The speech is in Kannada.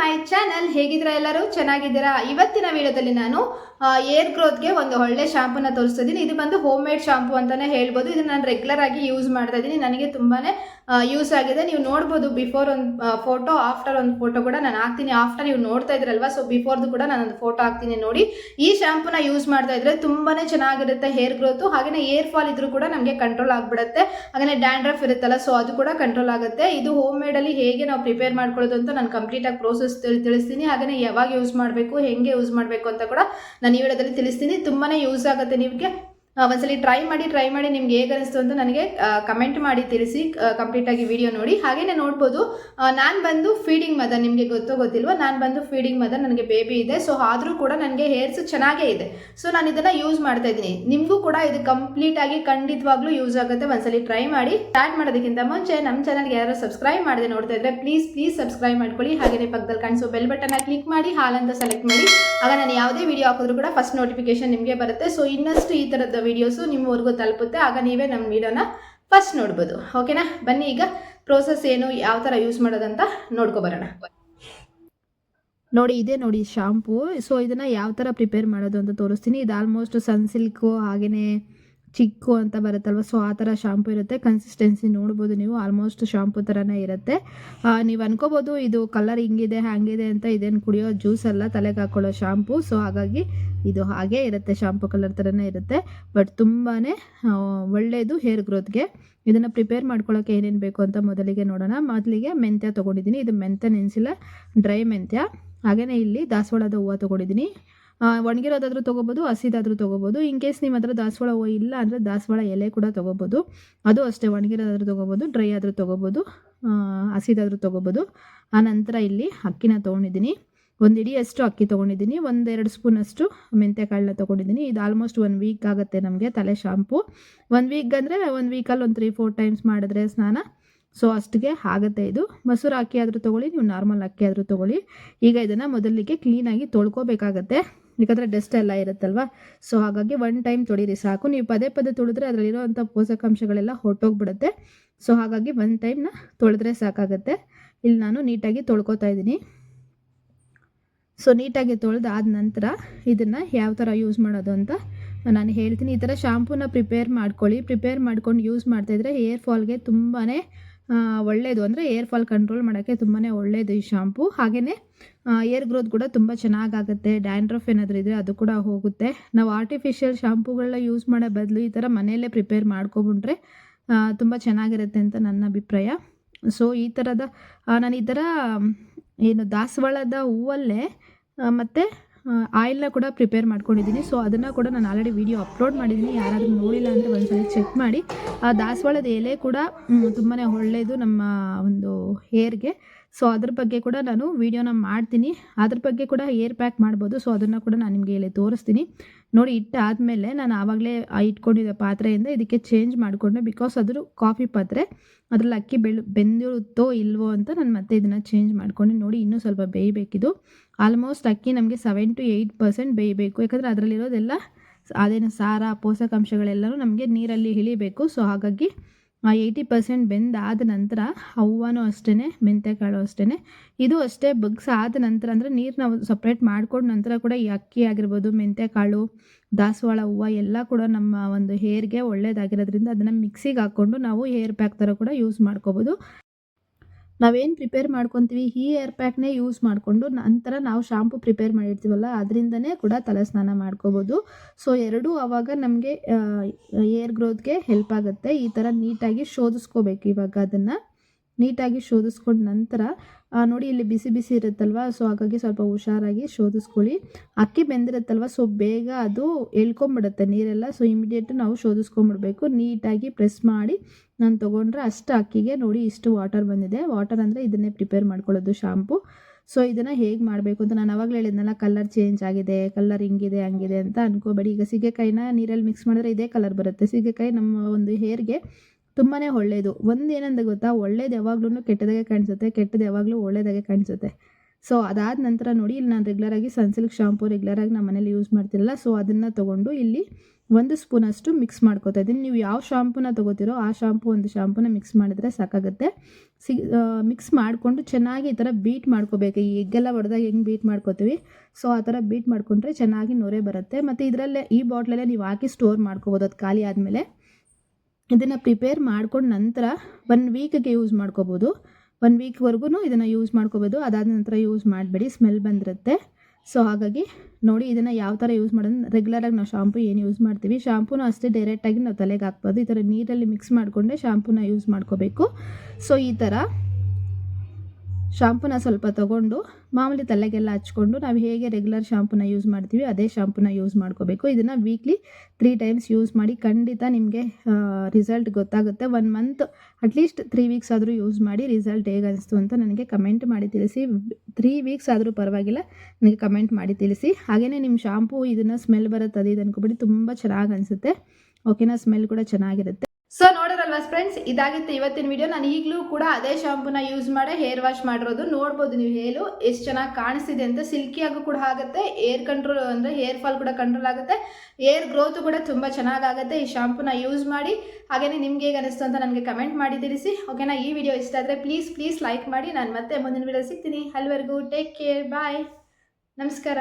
ಮೈ ಚಾನಲ್ ಹೇಗಿದ್ದೀರಾ ಎಲ್ಲರೂ? ಚೆನ್ನಾಗಿದ್ದೀರಾ? ಇವತ್ತಿನ ವಿಡಿಯೋದಲ್ಲಿ ನಾನು ಏರ್ ಗ್ರೋತ್ಗೆ ಒಂದು ಒಳ್ಳೆ ಶಾಂಪೂನ ನ ಇದ್ದೀನಿ ಇದು ಬಂದು ಹೋಮ್ ಮೇಡ್ ಶಾಂಪೂ ಅಂತಾನೆ ಹೇಳ್ಬೋದು. ಇದು ನಾನು ರೆಗ್ಯುಲರ್ ಆಗಿ ಯೂಸ್ ಮಾಡ್ತಾ ಇದ್ದೀನಿ. ನನಗೆ ತುಂಬಾನೇ ಯೂಸ್ ಆಗಿದೆ. ನೀವು ನೋಡ್ಬೋದು ಬಿಫೋರ್ ಒಂದು ಫೋಟೋ ಆಫ್ಟರ್ ಒಂದು ಫೋಟೋ ಕೂಡ ನಾನು ಹಾಕ್ತೀನಿ. ಆಫ್ಟರ್ ನೀವು ನೋಡ್ತಾ ಇದ್ರಲ್ವಾ ಸೊ ಬಿಫೋರ್ದು ಕೂಡ ನಾನು ಒಂದು ಫೋಟೋ ಹಾಕ್ತೀನಿ ನೋಡಿ. ಈ ಶಾಂಪೂನ ಯೂಸ್ ಮಾಡ್ತಾ ಇದ್ರೆ ತುಂಬಾನೇ ಚೆನ್ನಾಗಿರುತ್ತೆ ಹೇರ್ ಗ್ರೋತು ಹಾಗೆ ಏರ್ ಫಾಲ್ ಇದ್ರೂ ಕೂಡ ನಮಗೆ ಕಂಟ್ರೋಲ್ ಆಗಿಬಿಡುತ್ತೆ. ಹಾಗೆ ಡ್ಯಾಂಡ್ರಫ್ ಇರುತ್ತಲ್ಲ ಸೊ ಅದು ಕೂಡ ಕಂಟ್ರೋಲ್ ಆಗುತ್ತೆ. ಇದು ಹೋಮ್ ಮೇಡಲ್ಲಿ ಹೇಗೆ ನಾವು ಪ್ರಿಪೇರ್ ಮಾಡ್ಕೊಳ್ಳೋದು ಅಂತ ನಾನು ಕಂಪ್ಲೀಟಾಗಿ ಪ್ರೋಸೆಸ್ ತಿಳಿಸ್ತೀನಿ. ಹಾಗೆಯೇ ಯಾವಾಗ ಯೂಸ್ ಮಾಡಬೇಕು, ಹೆಂಗೆ ಯೂಸ್ ಮಾಡಬೇಕು ಅಂತ ಕೂಡ ನಾನು ಈ ವಿಡಿಯೋದಲ್ಲಿ ತಿಳಿಸ್ತೀನಿ. ತುಂಬಾ ಯೂಸ್ ಆಗುತ್ತೆ ನಿಮಗೆ. ಒಂದ್ಸಲಿ ಟ್ರೈ ಮಾಡಿ ಟ್ರೈ ಮಾಡಿ ನಿಮ್ಗೆ ಹೇಗೆ ಅನಿಸ್ತು ಅಂತ ನನಗೆ ಕಮೆಂಟ್ ಮಾಡಿ ತಿಳಿಸಿ ಕಂಪ್ಲೀಟಾಗಿ ವಿಡಿಯೋ ನೋಡಿ. ಹಾಗೆಯೇ ನೋಡ್ಬೋದು ನಾನು ಬಂದು ಫೀಡಿಂಗ್ ಮದರ್ ನಿಮಗೆ ಗೊತ್ತೋ ಗೊತ್ತಿಲ್ವ, ನಾನು ಬಂದು ಫೀಡಿಂಗ್ ಮದರ್ ನನಗೆ ಬೇಬಿ ಇದೆ. ಸೊ ಆದರೂ ಕೂಡ ನನಗೆ ಹೇರ್ಸ್ ಚೆನ್ನಾಗೇ ಇದೆ. ಸೊ ನಾನು ಇದನ್ನು ಯೂಸ್ ಮಾಡ್ತಾ ಇದ್ದೀನಿ. ನಿಮಗೂ ಕೂಡ ಇದು ಕಂಪ್ಲೀಟಾಗಿ ಖಂಡಿತವಾಗ್ಲೂ ಯೂಸ್ ಆಗುತ್ತೆ. ಒಂದ್ಸಲಿ ಟ್ರೈ ಮಾಡಿ. ಸ್ಟಾರ್ಟ್ ಮಾಡೋದಕ್ಕಿಂತ ಮುಂಚೆ ನಮ್ಮ ಚಾನಲ್ಗೆ ಯಾರು ಸಬ್ಸ್ಕ್ರೈಬ್ ಮಾಡದೆ ನೋಡ್ತಾ ಇದ್ರೆ ಪ್ಲೀಸ್ ಪ್ಲೀಸ್ ಸಬ್ಸ್ಕ್ರೈಬ್ ಮಾಡ್ಕೊಳ್ಳಿ. ಹಾಗೆಯೇ ಪಕ್ಕದಲ್ಲಿ ಕಾಣಿಸೋ ಬೆಲ್ ಬಟನ್ನ ಕ್ಲಿಕ್ ಮಾಡಿ ಹಾಲಂತ ಸೆಲೆಕ್ಟ್ ಮಾಡಿ. ಆಗ ನಾನು ಯಾವುದೇ ವಿಡಿಯೋ ಹಾಕಿದ್ರು ಕೂಡ ಫಸ್ಟ್ ನೋಟಿಫಿಕೇಶನ್ ನಿಮಗೆ ಬರುತ್ತೆ. ಸೊ ಇನ್ನಷ್ಟು ಈ ಥರದ ವಿಡಿಯೋಸು ನಿಮ್ಮವರೆಗೂ ತಲುಪುತ್ತೆ. ಆಗ ನೀವೇ ನಮ್ಮ ವಿಡಿಯೋನ ಫಸ್ಟ್ ನೋಡ್ಬೋದು. ಓಕೆನಾ ಬನ್ನಿ ಈಗ ಪ್ರೋಸೆಸ್ ಏನು, ಯಾವ ಥರ ಯೂಸ್ ಮಾಡೋದಂತ ನೋಡ್ಕೊಬರೋಣ ನೋಡಿ, ಇದೆ ನೋಡಿ ಶಾಂಪೂ ಸೊ ಇದನ್ನು ಯಾವ ಥರ ಪ್ರಿಪೇರ್ ಮಾಡೋದು ಅಂತ ತೋರಿಸ್ತೀನಿ. ಇದು ಆಲ್ಮೋಸ್ಟ್ ಸನ್ಸಿಲ್ಕು ಹಾಗೆಯೇ ಚಿಕ್ಕು ಅಂತ ಬರುತ್ತಲ್ವ? ಸೊ ಆ ಥರ ಶಾಂಪು ಇರುತ್ತೆ. ಕನ್ಸಿಸ್ಟೆನ್ಸಿ ನೋಡ್ಬೋದು ನೀವು. ಆಲ್ಮೋಸ್ಟ್ ಶಾಂಪು ಥರನೇ ಇರುತ್ತೆ. ನೀವು ಅನ್ಕೋಬೋದು ಇದು ಕಲರ್ ಹಿಂಗಿದೆ, ಹ್ಯಾಂಗಿದೆ ಅಂತ ಇದೇನು ಕುಡಿಯೋ ಜ್ಯೂಸ್ ಅಲ್ಲ, ತಲೆಗೆ ಹಾಕೊಳ್ಳೋ ಶಾಂಪು ಸೊ ಹಾಗಾಗಿ ಇದು ಹಾಗೇ ಇರುತ್ತೆ. ಶಾಂಪು ಕಲರ್ ಥರನೇ ಇರುತ್ತೆ. ಬಟ್ ತುಂಬಾ ಒಳ್ಳೆಯದು ಹೇರ್ ಗ್ರೋತ್ಗೆ ಇದನ್ನು ಪ್ರಿಪೇರ್ ಮಾಡ್ಕೊಳ್ಳೋಕೆ ಏನೇನು ಬೇಕು ಅಂತ ಮೊದಲಿಗೆ ನೋಡೋಣ. ಮೊದಲಿಗೆ ಮೆಂತ್ಯ ತೊಗೊಂಡಿದ್ದೀನಿ. ಇದು ಮೆಂತ್ಯ ನೆನೆಸಿಲ್ಲ. ಡ್ರೈ ಮೆಂತ್ಯ. ಹಾಗೆಯೇ ಇಲ್ಲಿ ದಾಸವಾಳದ ಹೂವು ತೊಗೊಂಡಿದ್ದೀನಿ. ಒಣಗಿರೋದಾದ್ರೂ ತೊಗೋಬೋದು, ಹಸಿದಾದರೂ ತೊಗೋಬೋದು. ಇನ್ ಕೇಸ್ ನಿಮ್ಮ ಹತ್ರ ದಾಸವಾಳ ಹೂವು ಇಲ್ಲ ಅಂದರೆ ದಾಸವಾಳ ಎಲೆ ಕೂಡ ತೊಗೋಬೋದು. ಅದು ಅಷ್ಟೇ, ಒಣಗಿರೋದಾದರೂ ತೊಗೋಬೋದು ಡ್ರೈ ಆದರೂ ತೊಗೋಬೋದು ಹಸಿದಾದರೂ ತೊಗೋಬೋದು. ನಂತರ ಇಲ್ಲಿ ಅಕ್ಕಿನ ತೊಗೊಂಡಿದ್ದೀನಿ. ಒಂದು ಇಡಿಯಷ್ಟು ಅಕ್ಕಿ ತೊಗೊಂಡಿದ್ದೀನಿ, ಒಂದೆರಡು ಸ್ಪೂನಷ್ಟು ಮೆಂತ್ಯಕಾಳನ್ನ ತೊಗೊಂಡಿದ್ದೀನಿ. ಇದು ಆಲ್ಮೋಸ್ಟ್ ಒನ್ ವೀಕ್ ಆಗುತ್ತೆ ನಮಗೆ ತಲೆ ಶಾಂಪು. ಒಂದು ವೀಕ್ ಅಂದರೆ ಒಂದು ವೀಕಲ್ಲಿ ಒಂದು ತ್ರೀ ಫೋರ್ ಟೈಮ್ಸ್ ಮಾಡಿದ್ರೆ ಸ್ನಾನ. ಸೊ ಅಷ್ಟಿಗೆ ಆಗುತ್ತೆ ಇದು. ಮೊಸರು ಅಕ್ಕಿ ಆದರೂ ತೊಗೊಳ್ಳಿ, ನೀವು ನಾರ್ಮಲ್ ಅಕ್ಕಿ ಆದರೂ ತೊಗೊಳ್ಳಿ. ಈಗ ಇದನ್ನು ಮೊದಲಿಗೆ ಕ್ಲೀನಾಗಿ ತೊಳ್ಕೊಬೇಕಾಗತ್ತೆ. ಯಾಕಂದರೆ ಡಸ್ಟ್ ಎಲ್ಲ ಇರುತ್ತಲ್ವ? ಸೊ ಹಾಗಾಗಿ ಒನ್ ಟೈಮ್ ತೊಳೀರಿ, ಸಾಕು. ನೀವು ಪದೇ ಪದೇ ತೊಳೆದ್ರೆ ಅದರಲ್ಲಿರೋವಂಥ ಪೋಷಕಾಂಶಗಳೆಲ್ಲ ಹೊರಟೋಗ್ಬಿಡುತ್ತೆ. ಸೊ ಹಾಗಾಗಿ ಒನ್ ಟೈಮ್ನ ತೊಳೆದ್ರೆ ಸಾಕಾಗುತ್ತೆ. ಇಲ್ಲಿ ನಾನು ನೀಟಾಗಿ ತೊಳ್ಕೊತಾ ಇದ್ದೀನಿ. ಸೊ ನೀಟಾಗಿ ತೊಳೆದಾದ ನಂತರ ಇದನ್ನು ಯಾವ ಥರ ಯೂಸ್ ಮಾಡೋದು ಅಂತ ನಾನು ಹೇಳ್ತೀನಿ. ಈ ಥರ ಶಾಂಪೂನ ಪ್ರಿಪೇರ್ ಮಾಡ್ಕೊಳ್ಳಿ. ಪ್ರಿಪೇರ್ ಮಾಡ್ಕೊಂಡು ಯೂಸ್ ಮಾಡ್ತಾಯಿದ್ರೆ ಏರ್ ಫಾಲ್ಗೆ ತುಂಬಾ ಒಳ್ಳೆಯದು ಅಂದರೆ ಏರ್ ಫಾಲ್ ಕಂಟ್ರೋಲ್ ಮಾಡೋಕ್ಕೆ ತುಂಬಾ ಒಳ್ಳೆಯದು ಈ ಶಾಂಪು ಹಾಗೆಯೇ ಏರ್ ಗ್ರೋತ್ ಕೂಡ ತುಂಬ ಚೆನ್ನಾಗಾಗುತ್ತೆ. ಡ್ಯಾಂಡ್ರಫ್ ಏನಾದರೂ ಇದ್ದರೆ ಅದು ಕೂಡ ಹೋಗುತ್ತೆ. ನಾವು ಆರ್ಟಿಫಿಷಿಯಲ್ ಶಾಂಪೂಗಳನ್ನ ಯೂಸ್ ಮಾಡೋ ಬದಲು ಈ ಥರ ಮನೆಯಲ್ಲೇ ಪ್ರಿಪೇರ್ ಮಾಡ್ಕೊಬಿಟ್ರೆ ತುಂಬ ಚೆನ್ನಾಗಿರುತ್ತೆ ಅಂತ ನನ್ನ ಅಭಿಪ್ರಾಯ. ಸೊ ಈ ಥರದ ನಾನು ಈ ಥರ ಏನು ದಾಸವಾಳದ ಹೂವಲ್ಲೇ ಮತ್ತು ಆಯಿಲ್ನ ಕೂಡ ಪ್ರಿಪೇರ್ ಮಾಡ್ಕೊಂಡಿದ್ದೀನಿ. ಸೊ ಅದನ್ನು ಕೂಡ ನಾನು ಆಲ್ರೆಡಿ ವಿಡಿಯೋ ಅಪ್ಲೋಡ್ ಮಾಡಿದ್ದೀನಿ. ಯಾರಾದರೂ ನೋಡಿಲ್ಲ ಅಂದರೆ ಒಂದ್ಸಲ ಚೆಕ್ ಮಾಡಿ. ಆ ದಾಸವಾಳದ ಎಲೆ ಕೂಡ ತುಂಬಾ ಒಳ್ಳೆಯದು ನಮ್ಮ ಒಂದು ಹೇರ್ಗೆ ಸೊ ಅದ್ರ ಬಗ್ಗೆ ಕೂಡ ನಾನು ವೀಡಿಯೋನ ಮಾಡ್ತೀನಿ. ಅದ್ರ ಬಗ್ಗೆ ಕೂಡ ಏರ್ ಪ್ಯಾಕ್ ಮಾಡ್ಬೋದು. ಸೊ ಅದನ್ನು ಕೂಡ ನಾನು ನಿಮಗೆ ಇಲ್ಲಿ ತೋರಿಸ್ತೀನಿ. ನೋಡಿ, ಇಟ್ಟಾದಮೇಲೆ ನಾನು ಆವಾಗಲೇ ಇಟ್ಕೊಂಡಿದ್ದ ಪಾತ್ರೆಯಿಂದ ಇದಕ್ಕೆ ಚೇಂಜ್ ಮಾಡಿಕೊಂಡೆ. ಬಿಕಾಸ್ ಅದ್ರ ಕಾಫಿ ಪಾತ್ರೆ, ಅದ್ರಲ್ಲಿ ಅಕ್ಕಿ ಬೆಳ್ ಬೆಂದಿರುತ್ತೋ ಇಲ್ವೋ ಅಂತ ನಾನು ಮತ್ತೆ ಇದನ್ನು ಚೇಂಜ್ ಮಾಡ್ಕೊಂಡು. ನೋಡಿ, ಇನ್ನೂ ಸ್ವಲ್ಪ ಬೇಯಬೇಕಿದು. ಆಲ್ಮೋಸ್ಟ್ ಅಕ್ಕಿ ನಮಗೆ ಸೆವೆನ್ ಟು ಏಯ್ಟ್ ಪರ್ಸೆಂಟ್ ಬೇಯಬೇಕು. ಯಾಕಂದರೆ ಅದರಲ್ಲಿರೋದೆಲ್ಲ, ಅದೇನು ಸಾರ, ಪೋಷಕಾಂಶಗಳೆಲ್ಲನೂ ನಮಗೆ ನೀರಲ್ಲಿ ಇಳಿಬೇಕು. ಸೊ ಹಾಗಾಗಿ ಏಯ್ಟಿ ಪರ್ಸೆಂಟ್ ಬೆಂದಾದ ನಂತರ ಅವ್ವನೂ ಅಷ್ಟೇ ಮೆಂತ್ಯಕಾಳು ಅಷ್ಟೇ ಇದು ಅಷ್ಟೇ ಬಗ್ಸ್ ಆದ ನಂತರ ಅಂದರೆ ನೀರು ನಾವು ಸಪ್ರೇಟ್ ಮಾಡ್ಕೊಂಡ ನಂತರ ಕೂಡ ಈ ಅಕ್ಕಿ ಆಗಿರ್ಬೋದು ಮೆಂತ್ಯಕಾಳು ದಾಸವಾಳ ಹೂವು ಎಲ್ಲ ಕೂಡ ನಮ್ಮ ಒಂದು ಹೇರ್ಗೆ ಒಳ್ಳೆಯದಾಗಿರೋದ್ರಿಂದ ಅದನ್ನು ಮಿಕ್ಸಿಗೆ ಹಾಕ್ಕೊಂಡು ನಾವು ಹೇರ್ ಪ್ಯಾಕ್ ಥರ ಕೂಡ ಯೂಸ್ ಮಾಡ್ಕೋಬೋದು. ನಾವೇನು ಪ್ರಿಪೇರ್ ಮಾಡ್ಕೊತೀವಿ ಈ ಏರ್ ಪ್ಯಾಕ್ನೇ ಯೂಸ್ ಮಾಡಿಕೊಂಡು ನಂತರ ನಾವು ಶಾಂಪು ಪ್ರಿಪೇರ್ ಮಾಡಿರ್ತೀವಲ್ಲ, ಅದರಿಂದನೇ ಕೂಡ ತಲೆ ಸ್ನಾನ ಮಾಡ್ಕೋಬೋದು. ಸೊ ಎರಡೂ ಆವಾಗ ನಮಗೆ ಏರ್ ಗ್ರೋತ್ಗೆ ಹೆಲ್ಪ್ ಆಗುತ್ತೆ. ಈ ಥರ ನೀಟಾಗಿ ಶೋಧಿಸ್ಕೋಬೇಕು ಇವಾಗ ಅದನ್ನು. ನೀಟಾಗಿ ಶೋಧಿಸ್ಕೊಂಡ ನಂತರ ನೋಡಿ ಇಲ್ಲಿ ಬಿಸಿ ಬಿಸಿ ಇರುತ್ತಲ್ವ? ಸೊ ಹಾಗಾಗಿ ಸ್ವಲ್ಪ ಹುಷಾರಾಗಿ ಶೋಧಿಸ್ಕೊಳ್ಳಿ. ಅಕ್ಕಿ ಬೆಂದಿರುತ್ತಲ್ವ? ಸೊ ಬೇಗ ಅದು ಎಳ್ಕೊಂಬಿಡುತ್ತೆ ನೀರೆಲ್ಲ. ಸೊ ಇಮಿಡಿಯೇಟ್ ನಾವು ಶೋಧಿಸ್ಕೊಂಬಿಡ್ಬೇಕು. ನೀಟಾಗಿ ಪ್ರೆಸ್ ಮಾಡಿ ನಾನು ತೊಗೊಂಡ್ರೆ ಅಷ್ಟು ಅಕ್ಕಿಗೆ ನೋಡಿ ಇಷ್ಟು ವಾಟರ್ ಬಂದಿದೆ. ವಾಟರ್ ಅಂದರೆ ಇದನ್ನೇ ಪ್ರಿಪೇರ್ ಮಾಡ್ಕೊಳ್ಳೋದು ಶಾಂಪು ಸೊ ಇದನ್ನು ಹೇಗೆ ಮಾಡಬೇಕು ಅಂತ ನಾನು ಅವಾಗಲೇ ಹೇಳಿದ್ನಲ್ಲ ಕಲರ್ ಚೇಂಜ್ ಆಗಿದೆ ಕಲರ್ ಹಿಂಗಿದೆ, ಹಂಗಿದೆ ಅಂತ ಅನ್ಕೋಬೇಡಿ. ಈಗ ಸೀಗೆಕಾಯಿನ ನೀರಲ್ಲಿ ಮಿಕ್ಸ್ ಮಾಡಿದ್ರೆ ಇದೇ ಕಲರ್ ಬರುತ್ತೆ. ಸೀಗೆಕಾಯಿ ನಮ್ಮ ಒಂದು ಹೇರ್ಗೆ ತುಂಬಾ ಒಳ್ಳೆಯದು ಒಂದು ಏನಂದ ಗೊತ್ತಾ? ಒಳ್ಳೇದು ಯಾವಾಗ್ಲೂ ಕೆಟ್ಟದಾಗೆ ಕಾಣಿಸುತ್ತೆ ಕೆಟ್ಟದ್ದು ಯಾವಾಗಲೂ ಒಳ್ಳೇದಾಗೆ ಕಾಣಿಸುತ್ತೆ. ಸೊ ಅದಾದ ನಂತರ ನೋಡಿ, ಇಲ್ಲಿ ನಾನು ರೆಗ್ಯುಲರಾಗಿ ಸನ್ಸಿಲ್ಕ್ ಶಾಂಪು ರೆಗ್ಯುಲರಾಗಿ ನಮ್ಮ ಮನೇಲಿ ಯೂಸ್ ಮಾಡ್ತಿರಲ್ಲ ಸೊ ಅದನ್ನು ತೊಗೊಂಡು ಇಲ್ಲಿ ಒಂದು ಸ್ಪೂನಷ್ಟು ಮಿಕ್ಸ್ ಮಾಡ್ಕೋತಾ ಇದ್ದೀನಿ. ನೀವು ಯಾವ ಶಾಂಪೂನ ತೊಗೋತೀರೋ, ಆ ಶಾಂಪು ಒಂದು ಶಾಂಪೂನ ಮಿಕ್ಸ್ ಮಾಡಿದ್ರೆ ಸಾಕಾಗುತ್ತೆ. ಸಿ ಮಿಕ್ಸ್ ಮಾಡಿಕೊಂಡು ಚೆನ್ನಾಗಿ ಈ ಥರ ಬೀಟ್ ಮಾಡ್ಕೋಬೇಕು. ಈ ಎಗ್ಗೆಲ್ಲ ಹೊಡೆದಾಗ ಹೆಂಗೆ ಬೀಟ್ ಮಾಡ್ಕೋತೀವಿ? ಸೊ ಆ ಥರ ಬೀಟ್ ಮಾಡಿಕೊಂಡ್ರೆ ಚೆನ್ನಾಗಿ ನೊರೆ ಬರುತ್ತೆ. ಮತ್ತು ಇದರಲ್ಲೇ ಈ ಬಾಟ್ಲಲ್ಲೇ ನೀವು ಹಾಕಿ ಸ್ಟೋರ್ ಮಾಡ್ಕೋಬೋದು, ಅದು ಖಾಲಿ ಆದಮೇಲೆ. ಇದನ್ನು ಪ್ರಿಪೇರ್ ಮಾಡ್ಕೊಂಡು ನಂತರ ಒನ್ ವೀಕ್ಗೆ ಯೂಸ್ ಮಾಡ್ಕೋಬೋದು. ಒನ್ ವೀಕ್ವರೆಗೂ ಇದನ್ನು ಯೂಸ್ ಮಾಡ್ಕೋಬೋದು. ಅದಾದ ನಂತರ ಯೂಸ್ ಮಾಡಬೇಡಿ. ಸ್ಮೆಲ್ ಬಂದಿರುತ್ತೆ. ಸೊ ಹಾಗಾಗಿ ನೋಡಿ ಇದನ್ನು ಯಾವ ಥರ ಯೂಸ್ ಮಾಡೋದು. ರೆಗ್ಯುಲರಾಗಿ ನಾವು ಶಾಂಪು ಏನು ಯೂಸ್ ಮಾಡ್ತೀವಿ? ಶಾಂಪೂನು ಅಷ್ಟೇ ಡೈರೆಕ್ಟಾಗಿ ನಾವು ತಲೆಗೆ ಹಾಕ್ಬೋದು. ಈ ಥರ ನೀರಲ್ಲಿ ಮಿಕ್ಸ್ ಮಾಡಿಕೊಂಡೆ ಶಾಂಪೂನ ಯೂಸ್ ಮಾಡ್ಕೋಬೇಕು. ಸೊ ಈ ಥರ ಶಾಂಪೂನ ಸ್ವಲ್ಪ ತೊಗೊಂಡು ಮಾಮೂಲಿ ತಲೆಗೆಲ್ಲ ಹಚ್ಕೊಂಡು ನಾವು ಹೇಗೆ ರೆಗ್ಯುಲರ್ ಶಾಂಪೂನ ಯೂಸ್ ಮಾಡ್ತೀವಿ, ಅದೇ ಶಾಂಪೂನ ಯೂಸ್ ಮಾಡ್ಕೋಬೇಕು. ಇದನ್ನು ವೀಕ್ಲಿ ತ್ರೀ ಟೈಮ್ಸ್ ಯೂಸ್ ಮಾಡಿ ಖಂಡಿತ ನಿಮಗೆ ರಿಸಲ್ಟ್ ಗೊತ್ತಾಗುತ್ತೆ. One month at least three weeks ಆದರೂ ಯೂಸ್ ಮಾಡಿ ರಿಸಲ್ಟ್ ಹೇಗೆ ಅನಿಸ್ತು ಅಂತ ನನಗೆ ಕಮೆಂಟ್ ಮಾಡಿ ತಿಳಿಸಿ. ತ್ರೀ ವೀಕ್ಸ್ ಆದರೂ ಪರವಾಗಿಲ್ಲ ನನಗೆ ಕಮೆಂಟ್ ಮಾಡಿ ತಿಳಿಸಿ. ಹಾಗೆಯೇ ನಿಮ್ಮ ಶಾಂಪೂ ಇದನ್ನು ಸ್ಮೆಲ್ ಬರುತ್ತೆ, ಅದು ಇದು ಅಂದ್ಕೊಬಿಟ್ಟು ತುಂಬ ಚೆನ್ನಾಗಿ ಅನಿಸುತ್ತೆ. ಓಕೆನಾ ಸ್ಮೆಲ್ ಕೂಡ ಚೆನ್ನಾಗಿರುತ್ತೆ. ಸೊ ನೋಡೋರಲ್ವಾ ಫ್ರೆಂಡ್ಸ್ ಇದಾಗಿತ್ತು ಇವತ್ತಿನ ವಿಡಿಯೋ ನಾನು ಈಗಲೂ ಕೂಡ ಅದೇ ಶಾಂಪೂನ ಯೂಸ್ ಮಾಡಿ ಹೇರ್ ವಾಶ್ ಮಾಡಿರೋದು. ನೋಡ್ಬೋದು ನೀವು ಹೇಳು, ಎಷ್ಟು ಚೆನ್ನಾಗಿ ಕಾಣಿಸ್ತಿದೆ ಅಂತ. ಸಿಲ್ಕಿಯಾಗೂ ಕೂಡ ಆಗುತ್ತೆ. ಏರ್ ಕಂಟ್ರೋಲ್ ಅಂದರೆ ಹೇರ್ ಫಾಲ್ ಕೂಡ ಕಂಟ್ರೋಲ್ ಆಗುತ್ತೆ. ಏರ್ ಗ್ರೋತ್ ಕೂಡ ತುಂಬ ಚೆನ್ನಾಗಾಗುತ್ತೆ ಈ ಶಾಂಪೂನ ಯೂಸ್ ಮಾಡಿ. ಹಾಗೆಯೇ ನಿಮ್ಗೆ ಹೇಗೆ ಅನಿಸ್ತು ಅಂತ ನನಗೆ ಕಮೆಂಟ್ ಮಾಡಿ ತಿಳಿಸಿ. ಓಕೆನಾ ಈ ವಿಡಿಯೋ ಇಷ್ಟ ಆದರೆ ಪ್ಲೀಸ್ ಪ್ಲೀಸ್ ಲೈಕ್ ಮಾಡಿ. ನಾನು ಮತ್ತೆ ಮುಂದಿನ ವಿಡಿಯೋ ಸಿಗ್ತೀನಿ. ಅಲ್ಲಿವರೆಗೂ ಟೇಕ್ ಕೇರ್ ಬಾಯ್ ನಮಸ್ಕಾರ.